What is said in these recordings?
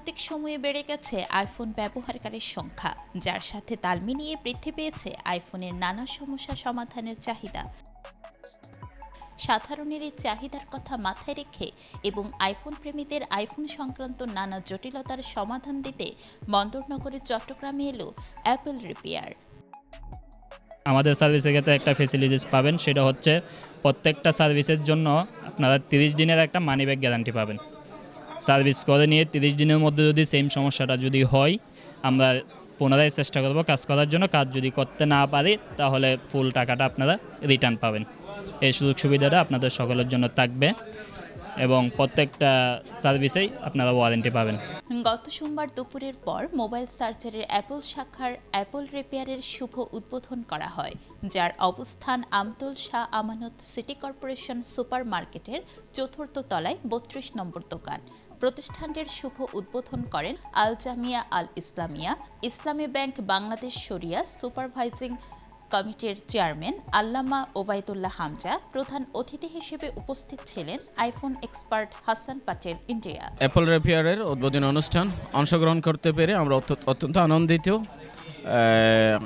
সাম্প্রতিক সময়ে বেড়ে গেছে আইফোন ব্যবহারকারীর সংখ্যা, যার সাথে তাল মিলিয়ে বৃদ্ধি পেয়েছে আইফোনের নানা সমস্যা সমাধানের চাহিদা। সাধারণের এই চাহিদার কথা মাথায় রেখে এবং আইফোন প্রেমীদের আইফোন সংক্রান্ত নানা জটিলতার সমাধান দিতে বন্দরনগরের চট্টগ্রামে এলো অ্যাপল রিপেয়ার। আমাদের সার্ভিসের ক্ষেত্রে একটা ফেসিলিটিস পাবেন, সেটা হচ্ছে প্রত্যেকটা সার্ভিসের জন্য আপনারা তিরিশ দিনের একটা মানি ব্যাগ গ্যারান্টি পাবেন। সার্ভিস করে নিয়ে তিরিশ দিনের মধ্যে যদি সেম সমস্যাটা যদি হয়, আমরা পুনরায় চেষ্টা করব কাজ করার জন্য। কাজ যদি করতে না পারি, তাহলে ফুল টাকাটা আপনারা রিটার্ন পাবেন। এই সুযোগ সুবিধাটা আপনাদের সকলের জন্য থাকবে এবং প্রত্যেকটা সার্ভিসেই আপনারা ওয়ারেন্টি পাবেন। গত সোমবার দুপুরের পর মোবাইল সার্জারের অ্যাপল শাখার অ্যাপল রিপেয়ারের শুভ উদ্বোধন করা হয়, যার অবস্থান Amtal Shah Amanat city corporation super মার্কেটের চতুর্থ তলায় বত্রিশ নম্বর দোকান। প্রতিষ্ঠানটির শুভ উদ্বোধন করেন আল জামিয়া আল ইসলামিয়া, ইসলামী ব্যাংক বাংলাদেশ শরিয়া সুপারভাইজিং কমিটির চেয়ারম্যান আল্লামা ওবায়দুল্লাহ হামজা, প্রধান অতিথি হিসেবে উপস্থিত ছিলেন iPhone expert Hasan Patel India. Apple রেপিয়ারের উদ্বোধন অনুষ্ঠান অংশগ্রহণ করতে পেরে আমরা অত্য- অত্যন্ত আনন্দিত।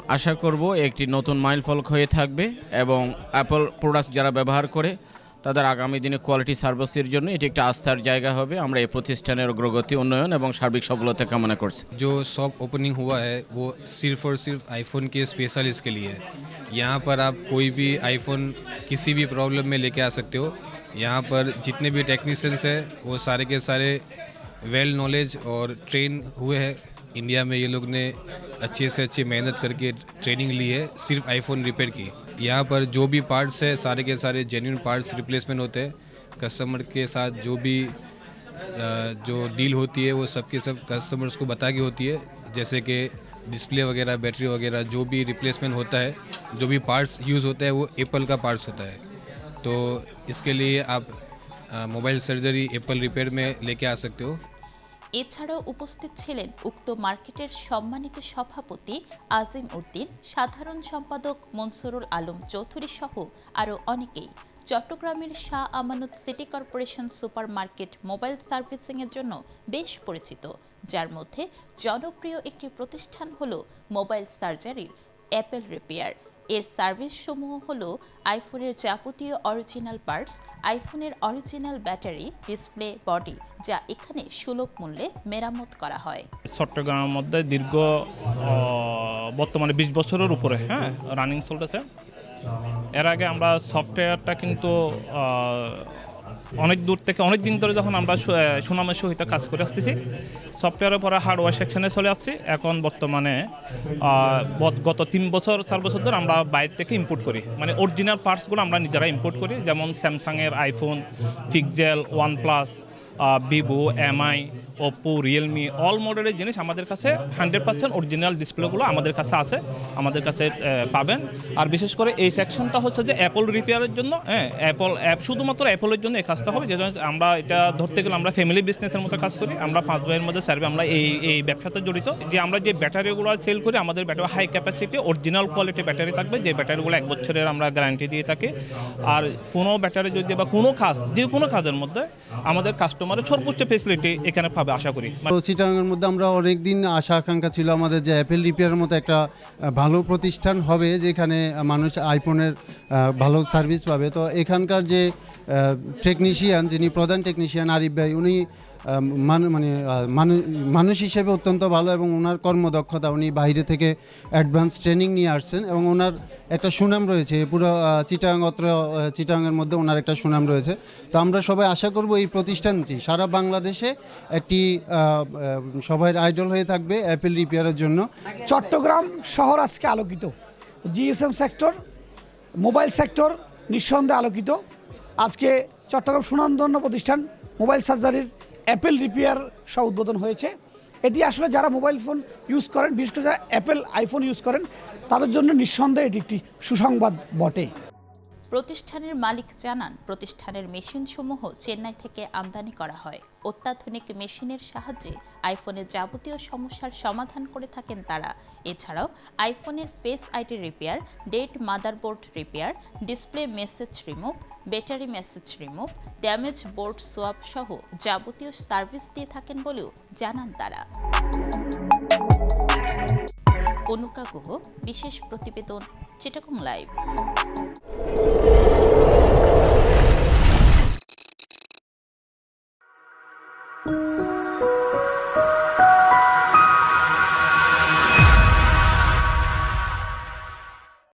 আশা করব একটি নতুন মাইল ফলক হয়ে থাকবে এবং অ্যাপল প্রোডাক্ট যারা ব্যবহার করে তাদের আগামী দিনে কোয়ালিটি সার্ভিসের জন্য এটি একটা আস্থার জায়গা হবে আমরা এই প্রতিষ্ঠানের অগ্রগতি উন্নয়ন এবং সার্বিক সফলতা কামনা করছি जो शॉप ओपनिंग हुआ है वो सिर्फ और सिर्फ आईफोन के स्पेशलिस्ट के लिए है यहाँ पर आप कोई भी आईफोन किसी भी प्रॉब्लम में लेके आ सकते हो यहाँ पर जितने भी टेक्नीशियंस हैं वो सारे के सारे वेल नॉलेज और ट्रेन हुए हैं इंडिया में ये लोग ने अच्छे से अच्छी मेहनत करके ट्रेनिंग ली है, सिर्फ़ आईफोन रिपेयर की। यहाँ पर जो भी पार्ट्स है, सारे के सारे जेन्यून पार्ट्स रिप्लेसमेंट होते हैं। कस्टमर के साथ जो भी जो डील होती है, वो सबके सब कस्टमर्स को बता के होती है। जैसे कि डिस्प्ले वगैरह बैटरी वगैरह, जो भी रिप्लेसमेंट होता है, जो भी पार्ट्स यूज़ होता है, वो एप्पल का पार्ट्स होता है। तो इसके लिए आप मोबाइल सर्जरी एप्पल रिपेयर में लेके आ सकते हो। এছাড়াও উপস্থিত ছিলেন উক্ত মার্কেটের সম্মানিত সভাপতি আজিম উদ্দিন, সাধারণ সম্পাদক মনসুরুল আলম চৌধুরী সহ আরও অনেকেই। চট্টগ্রামের Shah Amanat city corporation super market mobile সার্ভিসিংয়ের জন্য বেশ পরিচিত, যার মধ্যে জনপ্রিয় একটি প্রতিষ্ঠান হল মোবাইল সার্জারির অ্যাপেল রিপেয়ার। এর সার্ভিসসমূহ হল আইফোনের যাবতীয় অরিজিনাল পার্টস আইফোনের অরিজিনাল ব্যাটারি ডিসপ্লে বডি যা এখানে সুলভ মূল্যে মেরামত করা হয়। চট্টগ্রামের মধ্যে দীর্ঘ বর্তমানে বিশ বছরের উপরে হ্যাঁ রানিং চলতেছে। এর আগে আমরা সফটওয়্যারটা কিন্তু অনেক দূর থেকে অনেক দিন ধরে যখন আমরা সুনামের সহিত কাজ করে আসতেছি সফটওয়্যারের পরে হার্ডওয়্যার সেকশনে চলে আসছি। এখন বর্তমানে গত তিন বছর, চার বছর ধরে আমরা বাইরে থেকে ইম্পোর্ট করি। মানে অরিজিনাল পার্টসগুলো আমরা নিজেরা ইম্পোর্ট করি, যেমন স্যামসাংয়ের iPhone Pixel one plus Vivo MI Oppo Realme all মডেলের জিনিস আমাদের কাছে হান্ড্রেড পার্সেন্ট অরিজিনাল ডিসপ্লেগুলো আমাদের কাছে আছে, আমাদের কাছে পাবেন। আর বিশেষ করে এই সেকশনটা হচ্ছে যে অ্যাপল রিপেয়ারের জন্য হ্যাঁ অ্যাপল অ্যাপ শুধুমাত্র অ্যাপলের জন্য এই কাজটা হবে। যে আমরা এটা ধরতে গেলে আমরা ফ্যামিলি বিজনেসের মতো কাজ করি। আমরা পাঁচ ভাইয়ের মধ্যে সার্ভে আমরা এই এই ব্যবসাতে জড়িত। যে আমরা যে ব্যাটারিগুলো সেল করি, আমাদের battery high capacity original quality battery থাকবে। যে ব্যাটারিগুলো এক বছরের আমরা গ্যারান্টি দিয়ে থাকি। আর কোনো ব্যাটারি যদি বা কোনো কাজ, যে কোনো কাজের মধ্যে আমাদের কাস্টমারের সর্বোচ্চ ফেসিলিটি এখানে আশা করি। তো চিটাগাংয়ের মধ্যে আমরা অনেক দিন আশা আকাঙ্ক্ষা ছিল আমাদের যে অ্যাপেল রিপেয়ারের মতো একটা ভালো প্রতিষ্ঠান হবে যেখানে মানুষ আইফোনের ভালো সার্ভিস পাবে। তো এখানকার যে টেকনিশিয়ান যিনি প্রধান টেকনিশিয়ান আরিফ ভাই, উনি মান- মানে মানুষ হিসেবে অত্যন্ত ভালো এবং ওনার কর্মদক্ষতা উনি বাইরে থেকে অ্যাডভান্স ট্রেনিং নিয়ে আসছেন এবং ওনার একটা সুনাম রয়েছে পুরো চিটাগাং অত্র আহ, চিটাগাংয়ের মধ্যে ওনার একটা সুনাম রয়েছে। তো আমরা সবাই আশা করব এই প্রতিষ্ঠানটি সারা বাংলাদেশে একটি সবাই আইডল হয়ে থাকবে অ্যাপেল রিপেয়ারের জন্য। চট্টগ্রাম শহর আজকে আলোকিত। জিএসএম সেক্টর মোবাইল সেক্টর নিঃসন্দেহে আলোকিত। আজকে চট্টগ্রাম সুনামধন্য প্রতিষ্ঠান মোবাইল সার্জারির অ্যাপেল রিপেয়ার সহ উদ্বোধন হয়েছে। এটি আসলে যারা মোবাইল ফোন ইউজ করেন, বিশেষ করে যারা অ্যাপেল আইফোন ইউজ করেন, তাদের জন্য নিঃসন্দেহে এটি একটি সুসংবাদ বটে। প্রতিষ্ঠানের মালিক জানান, প্রতিষ্ঠানের মেশিনসমূহ চেন্নাই থেকে আমদানি করা হয়। অত্যাধুনিক মেশিনের সাহায্যে আইফোনের যাবতীয় সমস্যার সমাধান করে থাকেন তারা। এছাড়াও আইফোনের face ID repair, dead motherboard repair, display message remove, battery message remove, damage board swap সহ যাবতীয় সার্ভিস দিয়ে থাকেন বলেও জানান তারা। অনুকা গুহ বিশেষ প্রতিবেদন, চিটাগং লাইভ। thank you